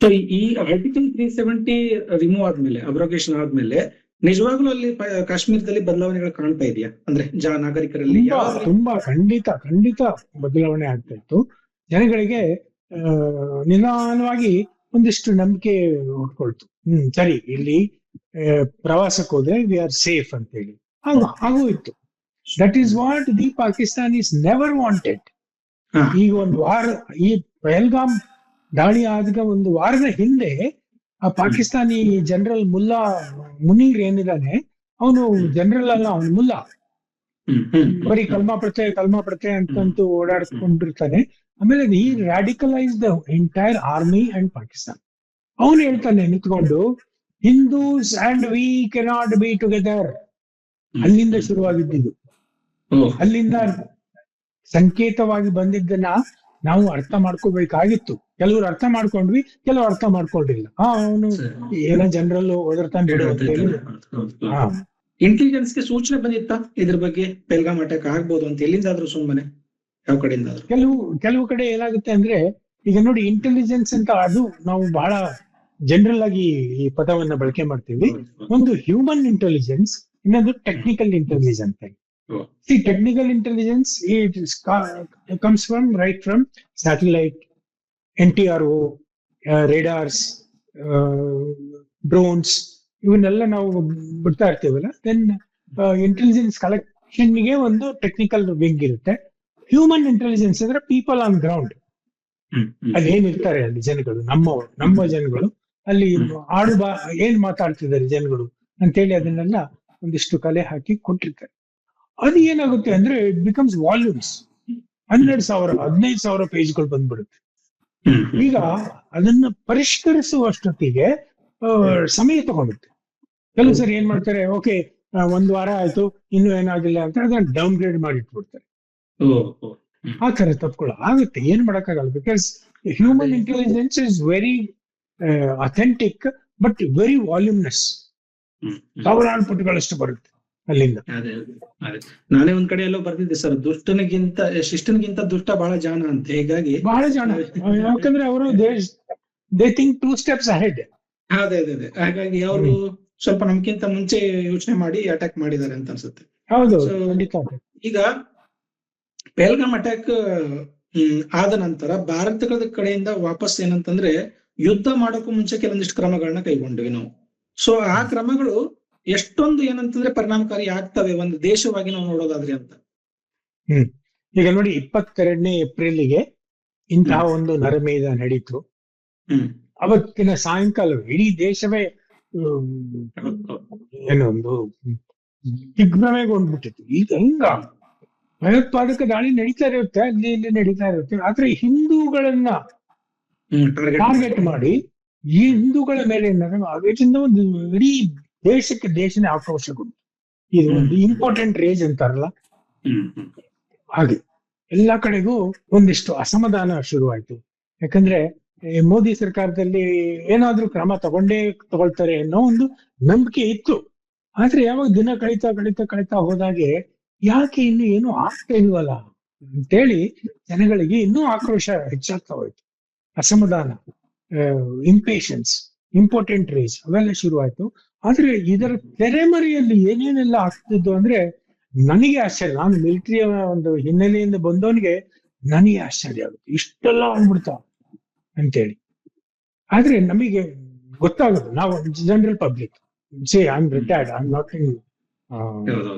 So ಈ article three seventy remove ಆದ್ಮೇಲೆ ಅಬ್ರೋಗೇಷನ್ ಆದ್ಮೇಲೆ ನಿಜವಾಗ್ಲೂ ಅಲ್ಲಿ ಕಾಶ್ಮೀರದಲ್ಲಿ ಬದಲಾವಣೆಗಳು ಕಾಣ್ತಾ ಇದೆಯಾ? ಅಂದ್ರೆ ಜ ನಾಗರಿಕರಲ್ಲಿ ತುಂಬಾ ತುಂಬಾ ಖಂಡಿತ ಖಂಡಿತ ಬದಲಾವಣೆ ಆಗ್ತಾ ಇತ್ತು. ಜನಗಳಿಗೆ ನಿಧಾನವಾಗಿ ಒಂದಿಷ್ಟು ನಂಬಿಕೆ ಉಟ್ಕೊಳ್ತು. ಹ್ಮ್ ಸರಿ ಇಲ್ಲಿ ಪ್ರವಾಸಕ್ಕೆ ಹೋದ್ರೆ ವಿ ಆರ್ ಸೇಫ್ ಅಂತ ಹೇಳಿ ಹಾಗೂ ಹಾಗೂ ಇತ್ತು. That is what the Pakistan is never wanted. ಈಗ ಒಂದು ವಾರ ಈ ಪಹಲ್ಗಾಮ್ ದಾಳಿ ಆದ ಒಂದು ವಾರದ ಹಿಂದೆ ಆ ಪಾಕಿಸ್ತಾನಿ ಜನರಲ್ ಮುಲ್ಲಾ ಮುನೀರ್ ಏನಿದ್ದಾನೆ ಅವನು ಜನರಲ್ ಅಲ್ಲ ಅವನು ಮುಲ್ಲಾ. ಬರೀ ಕಲ್ಮಾ ಪ್ರತ್ಯ ಕಲ್ಮಾ ಪ್ರತ್ಯ ಅಂತಂತೂ ಓಡಾಡ್ಕೊಂಡಿರ್ತಾನೆ ಆಮೇಲೆ ಈ radicalise the entire army and Pakistan ಅವನು ಹೇಳ್ತಾನೆ ನಿಂತ್ಕೊಂಡು Hindus and we cannot be together ಅಲ್ಲಿಂದ ಶುರುವಾಗಿದ್ದು. ಅಲ್ಲಿಂದ ಸಂಕೇತವಾಗಿ ಬಂದಿದ್ದನ್ನ ನಾವು ಅರ್ಥ ಮಾಡ್ಕೋಬೇಕಾಗಿತ್ತು. ಕೆಲವರು ಅರ್ಥ ಮಾಡ್ಕೊಂಡ್ವಿ ಕೆಲವರು ಅರ್ಥ ಮಾಡ್ಕೊಂಡಿಲ್ಲ ಅವನು. ಏನೋ ಜನರಲ್ ಓದಿರ್ತಾನೆ ಬಿಡು ಅಂತ ಹೇಳಿ ಹಾ. ಇಂಟೆಲಿಜೆನ್ಸ್ಗೆ ಸೂಚನೆ ಬಂದಿತ್ತಾ? ಇದ್ರ ಬಗ್ಗೆ ಬೆಲ್ಗಾಮ್ ಅಟ್ಯಾಕ್ ಆಗ್ಬೋದು ಅಂತ ಎಲ್ಲಿಂದಾದ್ರೂ ಸುಮ್ಮನೆ ಯಾವ ಕಡೆಯಿಂದ ಕೆಲವು ಕೆಲವು ಕಡೆ ಏನಾಗುತ್ತೆ ಅಂದ್ರೆ ಈಗ ನೋಡಿ ಇಂಟೆಲಿಜೆನ್ಸ್ ಅಂತ ಅದು ನಾವು ಬಹಳ ಜನರಲ್ ಆಗಿ ಈ ಪದವನ್ನ ಬಳಕೆ ಮಾಡ್ತೀವಿ. ಒಂದು ಹ್ಯೂಮನ್ ಇಂಟೆಲಿಜೆನ್ಸ್ ಇನ್ನೊಂದು ಟೆಕ್ನಿಕಲ್ ಇಂಟೆಲಿಜೆನ್ಸ್ ಓ. technical technical intelligence it comes from right from satellite satellite, NTRO, uh, ಒ ರೇಡಾರ್ಸ್ ಡ್ರೋನ್ಸ್ ಇವನ್ನೆಲ್ಲ ನಾವು ಬಿಡ್ತಾ ಇರ್ತೀವಲ್ಲ? ದೆನ್ ಇಂಟೆಲಿಜೆನ್ಸ್ ಕಲೆಕ್ಷನ್ಗೆ ಒಂದು ಟೆಕ್ನಿಕಲ್ ವಿಂಗ್ ಇರುತ್ತೆ. ಹ್ಯೂಮನ್ ಇಂಟೆಲಿಜೆನ್ಸ್ ಅಂದ್ರೆ ಪೀಪಲ್ ಆನ್ ಗ್ರೌಂಡ್. ಅಲ್ಲಿ ಏನಿರ್ತಾರೆ ಅಲ್ಲಿ ಜನಗಳು ನಮ್ಮ ನಮ್ಮ ಜನಗಳು. ಅಲ್ಲಿ ಆಡು ಬಾ ಏನ್ ಮಾತಾಡ್ತಿದ್ದಾರೆ ಜನಗಳು ಅಂತೇಳಿ ಅದನ್ನೆಲ್ಲ ಒಂದಿಷ್ಟು ಕಲೆ ಹಾಕಿ ಕೊಟ್ಟಿರ್ತಾರೆ. ಅದು ಏನಾಗುತ್ತೆ ಅಂದ್ರೆ ಇಟ್ ಬಿಕಮ್ಸ್ ವಾಲ್ಯೂಮ್ಸ್ ಹನ್ನೆರಡು ಸಾವಿರ ಹದಿನೈದು ಸಾವಿರ ಪೇಜ್ಗಳು ಬಂದ್ಬಿಡುತ್ತೆ. ಈಗ ಅದನ್ನ ಪರಿಷ್ಕರಿಸುವಷ್ಟೊತ್ತಿಗೆ ಸಮಯ ತಗೊಂಡುತ್ತೆ ಕೆಲವು ಸರಿ ಏನ್ ಮಾಡ್ತಾರೆ ಓಕೆ ಒಂದ್ ವಾರ ಆಯ್ತು ಇನ್ನು ಏನಾಗಿಲ್ಲ ಅಂತ ಅದನ್ನ ಡೌನ್ ಗ್ರೇಡ್ ಮಾಡಿ ಇಟ್ಬಿಡ್ತಾರೆ. ಆ ತರ ತಪ್ಪುಗಳು. ಆಗುತ್ತೆ ಏನ್ ಮಾಡಕ್ಕಾಗಲ್ಲ. Because human intelligence is very authentic but very volumeness. ಸಾವಿರಾರು ಪುಟಗಳಷ್ಟು ಬರುತ್ತೆ. ಅಲ್ಲಿಂದ. ಅದೇ ಅದೇ ನಾನೇ ಒಂದ್ ಕಡೆ ಎಲ್ಲೋ ಬರ್ತಿದ್ದೆ ಸರ್. ದುಷ್ಟನಿಗಿಂತ ಶಿಷ್ಟನಿಗಿಂತ ದುಷ್ಟ ಬಹಳ ಜಾಣ ಅಂತ. ಹೀಗಾಗಿ ಬಹಳ ಜಾಣ. ಯಾಕಂದ್ರೆ ಅವರು they think two steps ahead ಅದೇ ಅದೇ ಅದೇ. ಹಾಗಾಗಿ ಅವರು ಸ್ವಲ್ಪ ನಮ್ಗಿಂತ ಮುಂಚೆ ಯೋಚನೆ ಮಾಡಿ ಅಟ್ಯಾಕ್ ಮಾಡಿದ್ದಾರೆ ಅಂತ ಅನ್ಸುತ್ತೆ. ಹೌದು ಈಗ ಪೆಹಲ್ಗಾಮ್ ಅಟ್ಯಾಕ್ ಆದ ನಂತರ ಭಾರತದ ಕಡೆಯಿಂದ ವಾಪಸ್ ಏನಂತಂದ್ರೆ ಯುದ್ಧ ಮಾಡೋಕ್ಕೂ ಮುಂಚೆ ಕೆಲವೊಂದಿಷ್ಟು ಕ್ರಮಗಳನ್ನ ಕೈಗೊಂಡ್ವಿ ನಾವು. ಸೊ ಆ ಕ್ರಮಗಳು ಎಷ್ಟೊಂದು ಏನಂತಂದ್ರೆ ಪರಿಣಾಮಕಾರಿ ಆಗ್ತವೆ ಒಂದು ದೇಶವಾಗಿ ನಾವು ನೋಡೋದಾದ್ರೆ ಅಂತ. ಹ್ಮ್. ಈಗ ನೋಡಿ ಇಪ್ಪತ್ತೆರಡನೇ ಏಪ್ರಿಲ್ಗೆ ಇಂತಹ ಒಂದು ನರಮೇಧ ನಡೀತು. ಅವತ್ತಿನ ಸಾಯಂಕಾಲ ಇಡೀ ದೇಶವೇ ಏನೊಂದು ದಿಗ್ಭ್ರಮೆಗೊಂಡ್ಬಿಟ್ಟಿತ್ತು. ಈಗ ಹಿಂಗ? ಭಯೋತ್ಪಾದಕ ದಾಳಿ ನಡೀತಾ ಇರುತ್ತೆ ಅಲ್ಲಿ ಇಲ್ಲಿ ನಡೀತಾ ಇರುತ್ತೆ. ಆದ್ರೆ ಹಿಂದೂಗಳನ್ನ ಟಾರ್ಗೆಟ್ ಮಾಡಿ. ಈ ಹಿಂದೂಗಳ ಮೇಲೆ ಏನಾದ್ರು ಅದರಿಂದ ಒಂದು ಇಡೀ ದೇಶಕ್ಕೆ ದೇಶನೇ ಆಕ್ರೋಶಗೊಂಡು ಇದು ಒಂದು ಇಂಪಾರ್ಟೆಂಟ್ ರೇಜ್ ಅಂತಾರಲ್ಲ? ಹಾಗೆ. ಎಲ್ಲಾ ಕಡೆಗೂ ಒಂದಿಷ್ಟು ಅಸಮಾಧಾನ ಶುರುವಾಯ್ತು. ಯಾಕಂದ್ರೆ ಮೋದಿ ಸರ್ಕಾರದಲ್ಲಿ ಏನಾದ್ರೂ ಕ್ರಮ ತಗೊಂಡೇ ತಗೊಳ್ತಾರೆ ಅನ್ನೋ ಒಂದು ನಂಬಿಕೆ ಇತ್ತು. ಆದ್ರೆ ಯಾವಾಗ ದಿನ ಕಳೀತಾ ಕಳೀತಾ ಕಳೀತಾ ಹೋದಾಗೆ ಯಾಕೆ ಇನ್ನು ಏನು ಆಗ್ತಾ ಇಲ್ವಲ್ಲ? ಅಂತೇಳಿ ಜನಗಳಿಗೆ ಇನ್ನೂ ಆಕ್ರೋಶ ಹೆಚ್ಚಾಗ್ತಾ ಹೋಯ್ತು. ಅಸಮಾಧಾನ ಇಂಪೇಷನ್ಸ್ ಇಂಪಾರ್ಟೆಂಟ್ ರೇಜ್ ಅವೆಲ್ಲ ಶುರುವಾಯ್ತು. ಆದ್ರೆ ಇದರ ತೆರೆಮರೆಯಲ್ಲಿ ಏನೇನೆಲ್ಲ ಆಗ್ತಿದ್ದು ಅಂದ್ರೆ ನನಗೆ ಆಶ್ಚರ್ಯ. ನಾನು ಮಿಲಿಟರಿಯ ಒಂದು ಹಿನ್ನೆಲೆಯಿಂದ ಬಂದವನಿಗೆ ನನಗೆ ಆಶ್ಚರ್ಯ ಆಗುತ್ತೆ. ಇಷ್ಟೆಲ್ಲ ಆಗ್ಬಿಡ್ತಾ ಅಂತೇಳಿ. ಆದ್ರೆ ನಮಗೆ ಗೊತ್ತಾಗೋದು. ನಾವು general public say I am retired I am not in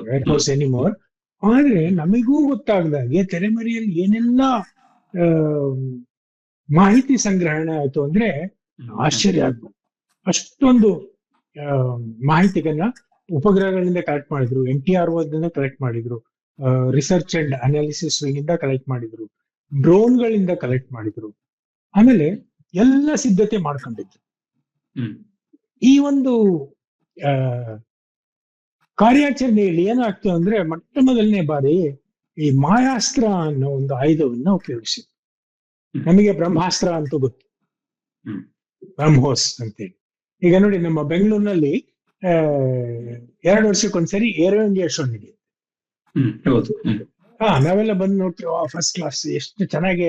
warehouse anymore ಆದ್ರೆ ನಮಗೂ ಗೊತ್ತಾಗ್ದಾಗೆ ತೆರೆಮರೆಯಲ್ಲಿ ಏನೆಲ್ಲ ಮಾಹಿತಿ ಸಂಗ್ರಹಣೆ ಆಯ್ತು ಅಂದ್ರೆ ಆಶ್ಚರ್ಯ ಆಗ್ಬೋದು ಅಷ್ಟೊಂದು ಮಾಹಿತಿಗಳನ್ನ ಉಪಗ್ರಹಗಳಿಂದ ಕಲೆಕ್ಟ್ ಮಾಡಿದ್ರು ಎನ್ ಟಿ ಆರ್ ಓದಿಂದ ಕಲೆಕ್ಟ್ ಮಾಡಿದ್ರು ರಿಸರ್ಚ್ ಅಂಡ್ ಅನಾಲಿಸಿಸ್ ಇಂದ ಕಲೆಕ್ಟ್ ಮಾಡಿದ್ರು ಡ್ರೋನ್ಗಳಿಂದ ಕಲೆಕ್ಟ್ ಮಾಡಿದ್ರು. ಆಮೇಲೆ ಎಲ್ಲ ಸಿದ್ಧತೆ ಮಾಡ್ಕೊಂಡಿದ್ರು. ಈ ಒಂದು ಕಾರ್ಯಾಚರಣೆಯಲ್ಲಿ ಏನಾಗ್ತದೆ ಅಂದ್ರೆ ಮೊಟ್ಟ ಮೊದಲನೇ ಬಾರಿ ಈ ಮಾಯಾಸ್ತ್ರ ಅನ್ನೋ ಒಂದು ಆಯುಧವನ್ನ ಉಪಯೋಗಿಸಿದ್ರು. ನಮಗೆ ಬ್ರಹ್ಮಾಸ್ತ್ರ ಅಂತ ಗೊತ್ತು. ಹ್ಮ್. ಬ್ರಹ್ಮೋಸ್ ಅಂತೇಳಿ. ಈಗ ನೋಡಿ ನಮ್ಮ ಬೆಂಗಳೂರಿನಲ್ಲಿ ಆ, ಎರಡು ವರ್ಷಕ್ಕೊಂದ್ಸರಿ ಏರೋ ಇಂಡಿಯಾ ಶೋ ನಡೆಯುತ್ತೆ. ಹಾ ನಾವೆಲ್ಲ ಬಂದು ನೋಡ್ತೀವಿ ಫಸ್ಟ್ ಕ್ಲಾಸ್ ಎಷ್ಟು ಚೆನ್ನಾಗಿ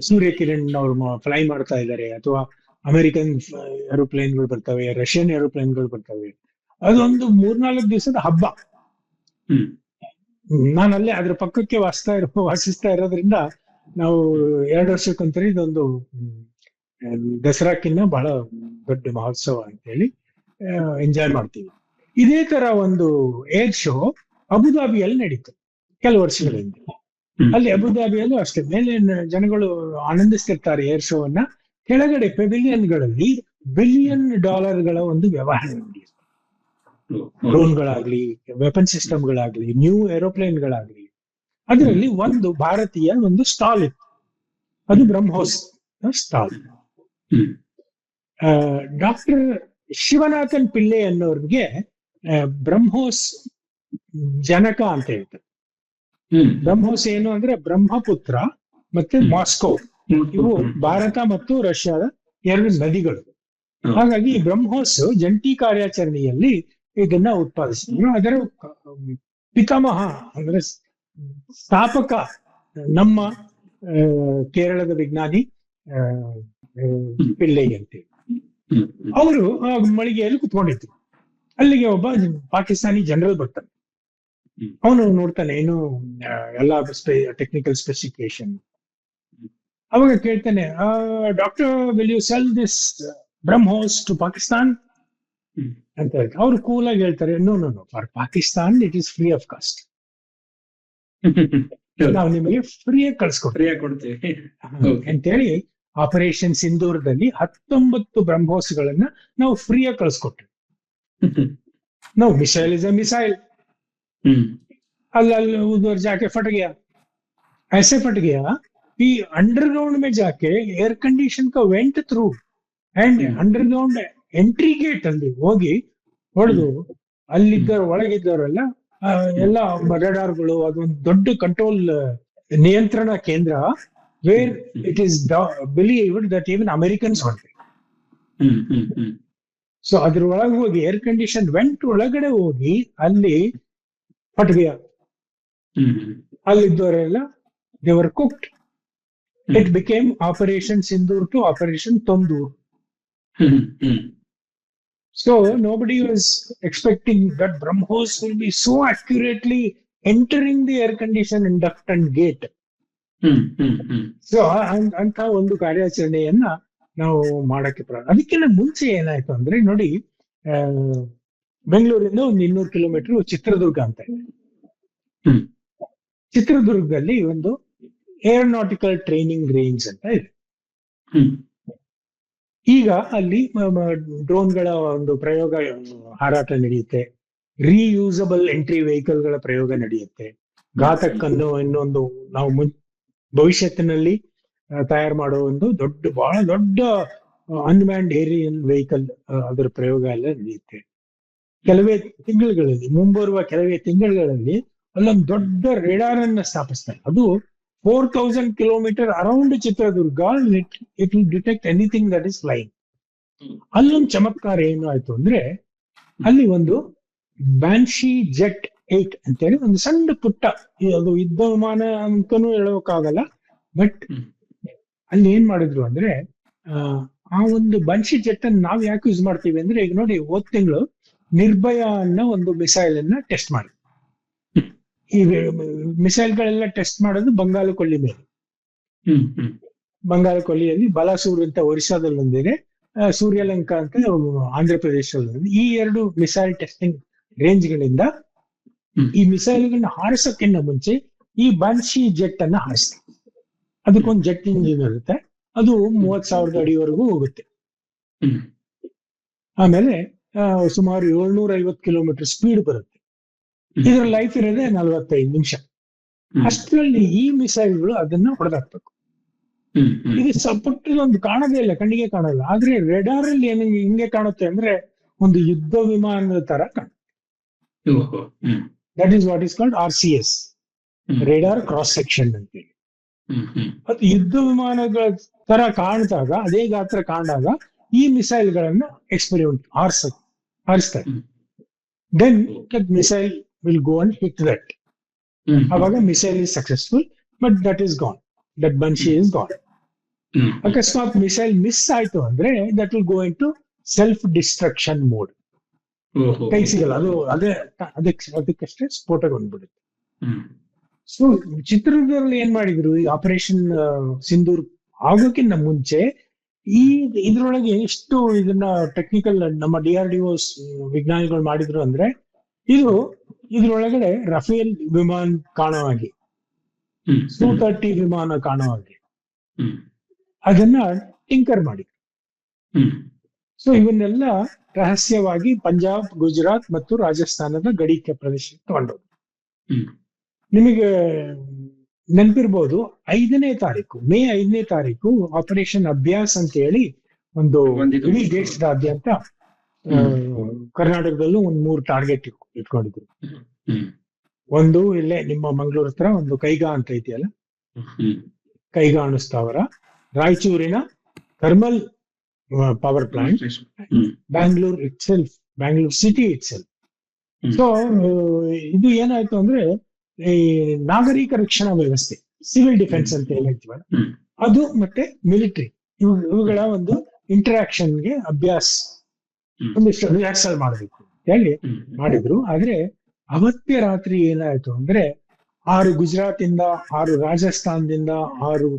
ಸೂರ್ಯ ಕಿರಣ್ ಅವರು ಫ್ಲೈ ಮಾಡ್ತಾ ಇದ್ದಾರೆ. ಅಥವಾ ಅಮೆರಿಕನ್ ಏರೋಪ್ಲೇನ್ಗಳು ಬರ್ತವೆ ರಷ್ಯನ್ ಏರೋಪ್ಲೇನ್ಗಳು ಬರ್ತವೆ. ಅದೊಂದು ಮೂರ್ನಾಲ್ಕು ದಿವಸದ ಹಬ್ಬ. ನಾನು ಅಲ್ಲೇ ಅದ್ರ ಪಕ್ಕಕ್ಕೆ ವಾಸಿಸ್ತಾ ಇರೋ ವಾಸಿಸ್ತಾ ಇರೋದ್ರಿಂದ ನಾವು ಎರಡು ವರ್ಷಕ್ಕೊಂದ್ಸರಿ ಇದೊಂದು ದಸರಾಕ್ಕಿಂತ ದಸರಾಕ್ಕಿನ್ನ ಬಹಳ ದೊಡ್ಡ ಮಹೋತ್ಸವ ಅಂತೇಳಿ ಎಂಜಾಯ್ ಮಾಡ್ತೀವಿ. ಇದೇ ತರ ಒಂದು ಏರ್ ಶೋ ಅಬುದಾಬಿಯಲ್ಲಿ ನಡೀತು ಕೆಲವು ವರ್ಷಗಳ ಹಿಂದೆ ಹ್ಮ್. ಅಲ್ಲಿ ಅಬುದಾಬಿಯಲ್ಲೂ ಅಷ್ಟೇ ಮೇಲೆ ಜನಗಳು ಆನಂದಿಸ್ತಿರ್ತಾರೆ ಏರ್ ಶೋ ಅನ್ನ. ಕೆಳಗಡೆ ಪೆವಿಲಿಯನ್ಗಳಲ್ಲಿ ಬಿಲಿಯನ್ ಡಾಲರ್ಗಳ ಒಂದು ವ್ಯವಹಾರ ನಡೆಯುತ್ತೆ ಡ್ರೋನ್ಗಳಾಗ್ಲಿ ವೆಪನ್ ಸಿಸ್ಟಮ್ಗಳಾಗ್ಲಿ ನ್ಯೂ ಏರೋಪ್ಲೇನ್ಗಳಾಗ್ಲಿ ಅದರಲ್ಲಿ ಒಂದು ಭಾರತೀಯ ಒಂದು ಸ್ಟಾಲ್ ಇತ್ತು. ಅದು ಬ್ರಹ್ಮೋಸ್ ಸ್ಟಾಲ್ ಡಾಕ್ಟರ್ ಶಿವನಾಥನ್ ಪಿಳ್ಳೆ ಅನ್ನೋರ್ಗೆ ಬ್ರಹ್ಮೋಸ್ ಜನಕ ಅಂತ ಹೇಳ್ತಾರೆ. ಬ್ರಹ್ಮೋಸ್ ಏನು ಅಂದ್ರೆ ಬ್ರಹ್ಮಪುತ್ರ ಮತ್ತೆ. ಮಾಸ್ಕೋ. ಇವು ಭಾರತ ಮತ್ತು ರಷ್ಯಾದ ಎರಡು ನದಿಗಳು. ಹಾಗಾಗಿ ಈ ಬ್ರಹ್ಮೋಸ್ ಜಂಟಿ ಕಾರ್ಯಾಚರಣೆಯಲ್ಲಿ ಇದನ್ನ ಉತ್ಪಾದಿಸಿದ್ರು. ಅದರ ಪಿತಾಮಹ ಅಂದ್ರೆ ಸ್ಥಾಪಕ ನಮ್ಮ ಕೇರಳದ ವಿಜ್ಞಾನಿ ಪಿಳ್ಳೆ ಆ, ಅಂತೇಳಿ ಅವರು ಆ ಮಳಿಗೆಯಲ್ಲಿ ಕುತ್ಕೊಂಡಿದ್ರು. ಅಲ್ಲಿಗೆ ಒಬ್ಬ ಪಾಕಿಸ್ತಾನಿ ಜನರಲ್ ಬರ್ತಾನೆ. ಅವನು ನೋಡ್ತಾನೆ ಏನು ಎಲ್ಲಾ ಟೆಕ್ನಿಕಲ್ ಸ್ಪೆಸಿಫಿಕೇಶನ್ ಅವಾಗ ಕೇಳ್ತಾನೆ doctor will you sell this BrahMos to Pakistan ಅಂತ ಹೇಳ್ತಾರೆ. ಅವ್ರು ಕೂಲ್ ಆಗಿ ಹೇಳ್ತಾರೆ no no no for Pakistan it is free of cost ನಾವು ನಿಮಗೆ ಫ್ರೀಯಾಗಿ ಕಳ್ಸ್ಕೊಡ್ತೀವಿ. ಅಂತ ಅಂತೇಳಿ ಆಪರೇಷನ್ ಸಿಂಧೂರದಲ್ಲಿ ಹತ್ತೊಂಬತ್ತು ಬ್ರಹ್ಮೋಸ್ಗಳನ್ನ ನಾವು ಫ್ರೀಯಾಗಿ ಕಳ್ಸ್ಕೊಟ್ವಿ ನಾವು missile is a missile hmm अल अल उधर जाके फट गया ऐसे फट गया कि अंडरग्राउंड में जाके एयर कंडीशन का vent through and hmm. Underground entry gate ಅಲ್ಲಿ ಹೋಗಿ ಹೊಡೆದು ಅಲ್ಲಿದ್ದವ್ರು ಒಳಗಿದ್ದವರೆಲ್ಲ ಆ, ಎಲ್ಲ ರಡಾರ್ಗಳು ಅದೊಂದು ದೊಡ್ಡ ಕಂಟ್ರೋಲ್ ನಿಯಂತ್ರಣ ಕೇಂದ್ರ where it is believed that even Americans were there. So ಅದ್ರ ಒಳಗೆ ಹೋಗಿ ಏರ್ ಕಂಡೀಷನ್ ವೆಂಟ್ ಒಳಗಡೆ ಹೋಗಿ ಅಲ್ಲಿ ಪಟ್ವಿ ಅಲ್ಲಿದ್ದವರೆಲ್ಲ they were cooked it became operation Sindoor to operation ತೊಂದೂರ್ so nobody was expecting that BrahMos will be so accurately entering the air condition induct and gate so ಅಂತ ಒಂದು ಕಾರ್ಯಾಚರಣೆಯನ್ನ ನಾವು ಮಾಡಕ್ಕೆ ಪ್ರಾರಂಭ ಅದಕ್ಕಿಂತ ಮುಂಚೆ ಏನಾಯ್ತು ಅಂದ್ರೆ ನೋಡಿ ಬೆಂಗಳೂರಿಂದ ಒಂದು ಇನ್ನೂರು ಕಿಲೋಮೀಟರ್ ಚಿತ್ರದುರ್ಗ ಅಂತ ಇದೆ. ಚಿತ್ರದುರ್ಗದಲ್ಲಿ ಒಂದು ಏರೋನಾಟಿಕಲ್ ಟ್ರೈನಿಂಗ್ ರೇಂಜ್ ಅಂತ ಇದೆ. ಈಗ ಅಲ್ಲಿ ಡ್ರೋನ್ಗಳ ಒಂದು ಪ್ರಯೋಗ ಹಾರಾಟ ನಡೆಯುತ್ತೆ. ರೀಯೂಸಬಲ್ ಎಂಟ್ರಿ ವೆಹಿಕಲ್ಗಳ ಪ್ರಯೋಗ ನಡೆಯುತ್ತೆ. ಘಾತಕ್ಕನ್ನು ಇನ್ನೊಂದು ನಾವು ಮುಂಚೆ ಭವಿಷ್ಯತ್ತಿನಲ್ಲಿ ತಯಾರು ಮಾಡೋ ಒಂದು ದೊಡ್ಡ ಬಹಳ ದೊಡ್ಡ ಅನ್ಮ್ಯಾಂಡ್ ಏರಿಯನ್ ವೆಹಿಕಲ್ ಅದರ ಪ್ರಯೋಗ ಎಲ್ಲ ನಡೆಯುತ್ತೆ. ಕೆಲವೇ ತಿಂಗಳುಗಳಲ್ಲಿ ಮುಂಬರುವ ಕೆಲವೇ ತಿಂಗಳುಗಳಲ್ಲಿ ಅಲ್ಲೊಂದು ದೊಡ್ಡ ರೇಡಾರ್ ಅನ್ನ ಸ್ಥಾಪಿಸ್ತಾರೆ. ಅದು four thousand kilometre around Chitradurga it will detect anything that is line ಅಲ್ಲೊಂದು ಚಮತ್ಕಾರ ಏನು ಆಯ್ತು ಅಂದ್ರೆ ಅಲ್ಲಿ ಒಂದು ಬ್ಯಾನ್ಶಿ ಜೆಟ್ ಏಟ್ ಅಂತೇಳಿ ಒಂದು ಸಣ್ಣ ಪುಟ್ಟ ಅದು ಯುದ್ಧ ವಿಮಾನ ಅಂತನೂ ಹೇಳೋಕ್ಕಾಗಲ್ಲ. ಬಟ್ ಅಲ್ಲಿ ಏನ್ ಮಾಡಿದ್ರು ಅಂದ್ರೆ ಆ ಒಂದು ಬನ್ಶಿ ಜೆಟ್ ಅನ್ನು ನಾವ್ ಯಾಕೆ ಯೂಸ್ ಮಾಡ್ತೀವಿ ಅಂದ್ರೆ ಈಗ ನೋಡಿ ಹೋದ್ ತಿಂಗಳು ನಿರ್ಭಯ ಅನ್ನೋ ಒಂದು ಮಿಸೈಲ್ ಅನ್ನ ಟೆಸ್ಟ್ ಮಾಡಿ. ಈ ಮಿಸೈಲ್ಗಳೆಲ್ಲ ಟೆಸ್ಟ್ ಮಾಡೋದು ಬಂಗಾಳ ಕೊಲ್ಲಿ ಮೇಲೆ. ಬಂಗಾಳ ಕೊಲ್ಲಿಯಲ್ಲಿ ಬಲಾಸೂರ್ ಅಂತ ಒರಿಸ್ಸಾದಲ್ಲಿ ಒಂದಿದೆ ಸೂರ್ಯಲಂಕಾ ಅಂತ ಆಂಧ್ರ ಪ್ರದೇಶದಲ್ಲಿ ಈ ಎರಡು ಮಿಸೈಲ್ ಟೆಸ್ಟಿಂಗ್ ರೇಂಜ್ಗಳಿಂದ ಈ ಮಿಸೈಲ್ಗಳನ್ನ ಹಾರಿಸೋಕ್ಕಿಂತ ಮುಂಚೆ ಈ ಬನ್ಶಿ ಜೆಟ್ ಅನ್ನ ಹಾರಿಸ್ತಾರೆ. ಅದಕ್ಕೊಂದು ಜೆಟ್ ಇಂಜಿನ್ ಇರುತ್ತೆ. ಅದು ಮೂವತ್ ಸಾವಿರದ ಅಡಿವರೆಗೂ ಹೋಗುತ್ತೆ. ಆಮೇಲೆ ಸುಮಾರು ಏಳ್ನೂರ ಐವತ್ತು ಕಿಲೋಮೀಟರ್ ಸ್ಪೀಡ್ ಬರುತ್ತೆ. ಇದರ ಲೈಫ್ ಇರೋದೇ ನಲವತ್ತೈದು ನಿಮಿಷ. ಅಷ್ಟರಲ್ಲಿ ಈ ಮಿಸೈಲ್ಗಳು ಅದನ್ನ ಹೊಡೆದಾಕ್ಬೇಕು. ಇದು ಸಪುಟ್ಟದೊಂದು ಕಾಣದೇ ಇಲ್ಲ ಕಣ್ಣಿಗೆ ಕಾಣಲ್ಲ. ಆದ್ರೆ ರೆಡಾರ್ ಅಲ್ಲಿ ಏನ ಹಿಂಗೆ ಕಾಣುತ್ತೆ ಅಂದ್ರೆ ಒಂದು ಯುದ್ಧ ವಿಮಾನದ ತರ ಕಾಣುತ್ತೆ. That is what is called R C S radar cross section ಅಂತೇಳಿ. ಮತ್ತು ಯುದ್ಧ ವಿಮಾನಗಳ ತರ ಕಾಣ್ದಾಗ ಅದೇ ಗಾತ್ರ ಕಾಣಾಗ ಈ ಮಿಸೈಲ್ ಗಳನ್ನ ಎಕ್ಸ್ಪೆರಿಮೆಂಟ್ ಹಾರಿಸ ಹಾರಿಸ್ತಾರೆ then missile will go and hit that ಅವಾಗ missile is successful but that is gone that ಬನ್ಶಿ is gone ಅಕಸ್ಮಾತ್ ಮಿಸೈಲ್ ಮಿಸ್ ಆಯ್ತು ಅಂದ್ರೆ that will go into self destruction mode ಕೈ ಸಿಗಲ್ಲ. ಅದು ಅದೇ ಅದಕ್ಕೆ ಅದಕ್ಕಷ್ಟೇ ಸ್ಫೋಟಗೊಂಡ್ಬಿಡುತ್ತೆ ಸೊ ಚಿತ್ರದುರ್ಗದಲ್ಲಿ ಏನ್ ಮಾಡಿದ್ರು? ಈ ಆಪರೇಷನ್ ಸಿಂಧೂರ್ ಆಗೋಕ್ಕಿಂತ ಮುಂಚೆ ಈ ಇದ್ರೊಳಗೆ ಎಷ್ಟು ಇದನ್ನ ಟೆಕ್ನಿಕಲ್ ನಮ್ಮ ಡಿ ಆರ್ ಡಿ ವಿಜ್ಞಾನಿಗಳು ಮಾಡಿದ್ರು ಅಂದ್ರೆ ಇದು ಇದ್ರೊಳಗಡೆ ರಫೇಲ್ ವಿಮಾನ ಕಾಣವಾಗಿ ಟೂ ತರ್ಟಿ ವಿಮಾನ ಕಾಣವಾಗಿ ಅದನ್ನ ಟಿಂಕರ್ ಮಾಡಿ ಹ್ಮ್. ಸೊ ಇವನ್ನೆಲ್ಲ ರಹಸ್ಯವಾಗಿ ಪಂಜಾಬ್ ಗುಜರಾತ್ ಮತ್ತು ರಾಜಸ್ಥಾನದ ಗಡಿ ಪ್ರದೇಶಕ್ಕೆ ತಗೊಂಡ್ರು ಹ್ಮ್. ನಿಮಗೆ ನೆನಪಿರ್ಬೋದು ಐದನೇ ತಾರೀಕು ಮೇ ಐದನೇ ತಾರೀಕು ಆಪರೇಷನ್ ಅಭ್ಯಾಸ್ ಅಂತ ಹೇಳಿ ಒಂದು. ಇಡೀ ದೇಶದಾದ್ಯಂತ ಕರ್ನಾಟಕದಲ್ಲೂ ಒಂದ್ ಮೂರು ಟಾರ್ಗೆಟ್ ಇಟ್ಕೊಂಡಿದ್ರು. ಒಂದು ಇಲ್ಲೇ ನಿಮ್ಮ ಮಂಗಳೂರು ಹತ್ರ ಒಂದು ಕೈಗಾ ಅಂತ ಇದೆಯಲ್ಲ ಅಲ್ಲ? ಕೈಗಾ ಅಣುಸ್ಥಾವರ ರಾಯಚೂರಿನ thermal power plant hmm. Bangalore itself Bangalore city itself hmm. So ಇದು ಏನಾಯ್ತು ಅಂದ್ರೆ ಈ ನಾಗರಿಕ ರಕ್ಷಣಾ ವ್ಯವಸ್ಥೆ ಸಿವಿಲ್ ಡಿಫೆನ್ಸ್ ಅಂತ ಏನ್ ಹೇಳ್ತೀವಲ್ಲ. ಅದು ಮತ್ತೆ ಮಿಲಿಟರಿ ಇವುಗಳ ಒಂದು ಇಂಟರಾಕ್ಷನ್ಗೆ ಅಭ್ಯಾಸ ಒಂದು ಒಂದಿಷ್ಟು ರಿಹರ್ಸಲ್ ಮಾಡಬೇಕು ಹೇಳಿ ಮಾಡಿದ್ರು. ಆದ್ರೆ ಅವತ್ತೇ ರಾತ್ರಿ ಏನಾಯ್ತು ಅಂದ್ರೆ ಆರು ಗುಜರಾತ್ ಇಂದ ಆರು ರಾಜಸ್ಥಾನದಿಂದ ಆರು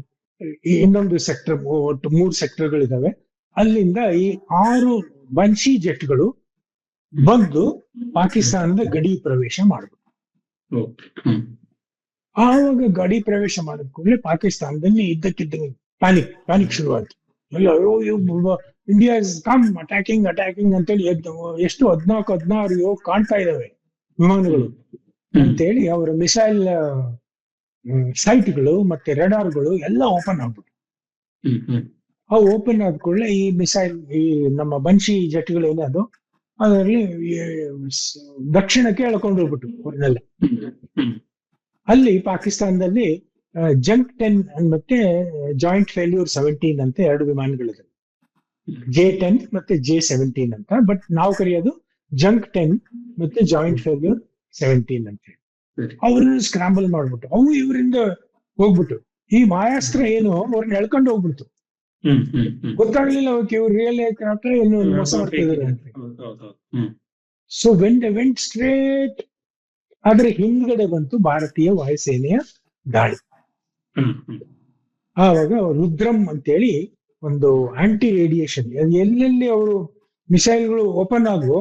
ಇನ್ನೊಂದು ಸೆಕ್ಟರ್ ಒಟ್ಟು ಮೂರು ಸೆಕ್ಟರ್ಗಳಿದಾವೆ ಅಲ್ಲಿಂದ ಈ ಆರು ಬನ್ಶಿ ಜೆಟ್ಗಳು ಬಂದು ಪಾಕಿಸ್ತಾನದ ಗಡಿ ಪ್ರವೇಶ ಮಾಡಬೇಕು. ಆವಾಗ ಗಡಿ ಪ್ರವೇಶ ಮಾಡಿದ ಕೂಡಲೇ ಪಾಕಿಸ್ತಾನದಲ್ಲಿ ಇದ್ದಕ್ಕಿದ್ದ ಪ್ಯಾನಿಕ್ ಪ್ಯಾನಿಕ್ ಶುರುವಾಯ್ತು. India is come attacking attacking ಅಂತೇಳಿ ಹೇಳಿ ಎಷ್ಟು ಹದ್ನಾಲ್ಕು ಹದಿನಾರು ಯೋಗ ಕಾಣ್ತಾ ಇದಾವೆ ವಿಮಾನಗಳು. ಅಂತೇಳಿ ಅವರ ಮಿಸೈಲ್ ಸೈಟ್ಗಳು ಮತ್ತೆ ರೆಡಾರ್ಗಳು ಎಲ್ಲ ಓಪನ್ ಆಗ್ಬಿಟ್ಟು ಆ ಓಪನ್ ಆದ ಕೂಡಲೇ ಈ ಮಿಸೈಲ್ ಈ ನಮ್ಮ ಬನ್ಶಿ ಜೆಟ್ಗಳು ಏನದು ಅದರಲ್ಲಿ ದಕ್ಷಿಣಕ್ಕೆ ಎಳ್ಕೊಂಡು ಹೋಗ್ಬಿಟ್ಟು ಅಲ್ಲಿ ಪಾಕಿಸ್ತಾನದಲ್ಲಿ ಜಂಕ್ ಟೆನ್ ಮತ್ತೆ ಜಾಯಿಂಟ್ ಫೇಲ್ಯೂರ್ ಸೆವೆಂಟೀನ್ ಅಂತ ಎರಡು ವಿಮಾನಗಳಿದೆ ಜೆ ಟೆನ್ ಮತ್ತೆ ಜೆ ಸೆವೆಂಟೀನ್ ಅಂತ ಬಟ್ ನಾವು ಕರೆಯೋದು ಜಂಕ್ ಟೆನ್ ಮತ್ತೆ ಜಾಯಿಂಟ್ ಫೇಲ್ಯೂರ್ ಸೆವೆಂಟೀನ್ ಅಂತ. ಅವ್ರನ್ನ ಸ್ಕ್ರಾಂಬಲ್ ಮಾಡ್ಬಿಟ್ಟು ಅವು ಇವರಿಂದ ಹೋಗ್ಬಿಟ್ಟು ಈ ಮಾಯಾಸ್ತ್ರ ಏನು ಅವ್ರನ್ನ ಎಳ್ಕೊಂಡು ಹೋಗ್ಬಿಡ್ತು. ಗೊತ್ತಾಗ್ಲಿಲ್ಲ ಅವಕ್ಕೆ ಇವ್ರು ರಿಯಲ್ ಏರ್ಕ್ರಾಫ್ಟ್ ಏನು ಮೋಸ ಮಾಡ್ತಿದ್ದಾರೆ so when the went straight ಆದ್ರೆ ಹಿಂದ್ಗಡೆ ಬಂತು ಭಾರತೀಯ ವಾಯುಸೇನೆಯ ದಾಳಿ. ಆವಾಗ ರುದ್ರಂ ಅಂತೇಳಿ ಒಂದು ಆಂಟಿ ರೇಡಿಯೇಷನ್ ಎಲ್ಲೆಲ್ಲಿ ಅವರು ಮಿಸೈಲ್ಗಳು ಓಪನ್ ಆದ್ವು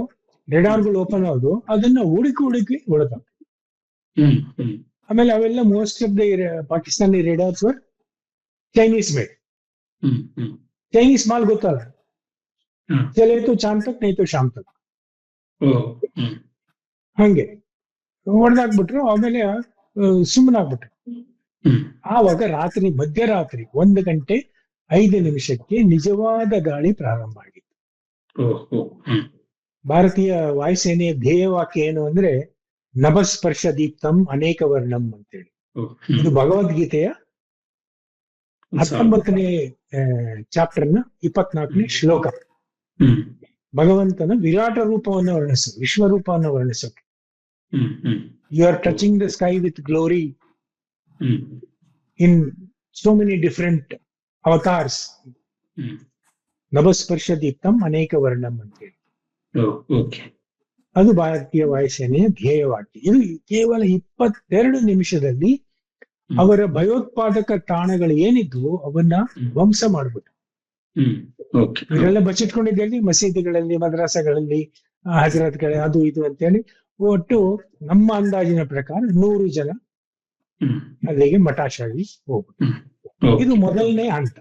ರೆಡಾರ್ಗಳು ಓಪನ್ ಆದ್ವು ಅದನ್ನ ಹುಡುಕಿ ಹುಡುಕಿ ಹೊಡೆದ. ಆಮೇಲೆ ಅವೆಲ್ಲ most of the Pakistani radars were Chinese made Chinese mall ಗೊತ್ತಲ್ಲ. ಚಲೇ ತು ಚಾಂದ್ ತಕ್ ನೈ ತು ಶಾಮ್ ತಕ್. ಹಂಗೆ. ಹೊಡೆದಾಕ್ಬಿಟ್ರು ಆಮೇಲೆ ಸುಮ್ಮನಾಗ್ಬಿಟ್ರು ಆವಾಗ ರಾತ್ರಿ ಮಧ್ಯರಾತ್ರಿ ಒಂದು ಗಂಟೆ ಐದು ನಿಮಿಷಕ್ಕೆ ನಿಜವಾದ ಗಾಳಿ ಪ್ರಾರಂಭ ಆಗಿತ್ತು. ಭಾರತೀಯ ವಾಯುಸೇನೆಯ ಧ್ಯೇಯವಾಕ್ಯ ಏನು ಅಂದ್ರೆ ನಭಸ್ಪರ್ಶ ದೀಪ್ತಂ ಅನೇಕ ವರ್ಣಂ ಅಂತೇಳಿ ಹೇಳಿ ಇದು ಭಗವದ್ಗೀತೆಯ ಹತ್ತೊಂಬತ್ತನೇ ಚಾಪ್ಟರ್ನ ಇಪ್ಪತ್ನಾಲ್ಕನೇ ಶ್ಲೋಕ. ಭಗವಂತನ ವಿರಾಟ ರೂಪವನ್ನು ವರ್ಣಿಸು ವಿಶ್ವರೂಪವನ್ನು ವರ್ಣಿಸೋಕೆ you are touching the sky with glory in so many different avatars ನಭಸ್ಪರ್ಶ ದೀಪ್ತಂ ಅನೇಕ ವರ್ಣಂ ಅಂತೇಳಿ ಅದು ಭಾರತೀಯ ವಾಯುಸೇನೆಯ ಧ್ಯೇಯವಾಕ್ಯ. ಇದು ಕೇವಲ ಇಪ್ಪತ್ತೆರಡು ನಿಮಿಷದಲ್ಲಿ ಅವರ ಭಯೋತ್ಪಾದಕ ತಾಣಗಳು ಏನಿದ್ವು ಅವನ್ನ ಧ್ವಂಸ ಮಾಡ್ಬಿಟ್ಟು ಇವರೆಲ್ಲ ಬಚ್ಚಿಟ್ಕೊಂಡಿದ್ದಲ್ಲಿ ಮಸೀದಿಗಳಲ್ಲಿ ಮದ್ರಾಸಗಳಲ್ಲಿ ಹಜರತ್ಗಳ ಅದು ಇದು ಅಂತೇಳಿ ಒಟ್ಟು ನಮ್ಮ ಅಂದಾಜಿನ ಪ್ರಕಾರ ನೂರು ಜನ ಅಲ್ಲಿಗೆ ಮಟಾಶಾಗಿ ಹೋಗ್ಬಿಟ್ಟು ಇದು ಮೊದಲನೇ ಹಂತ.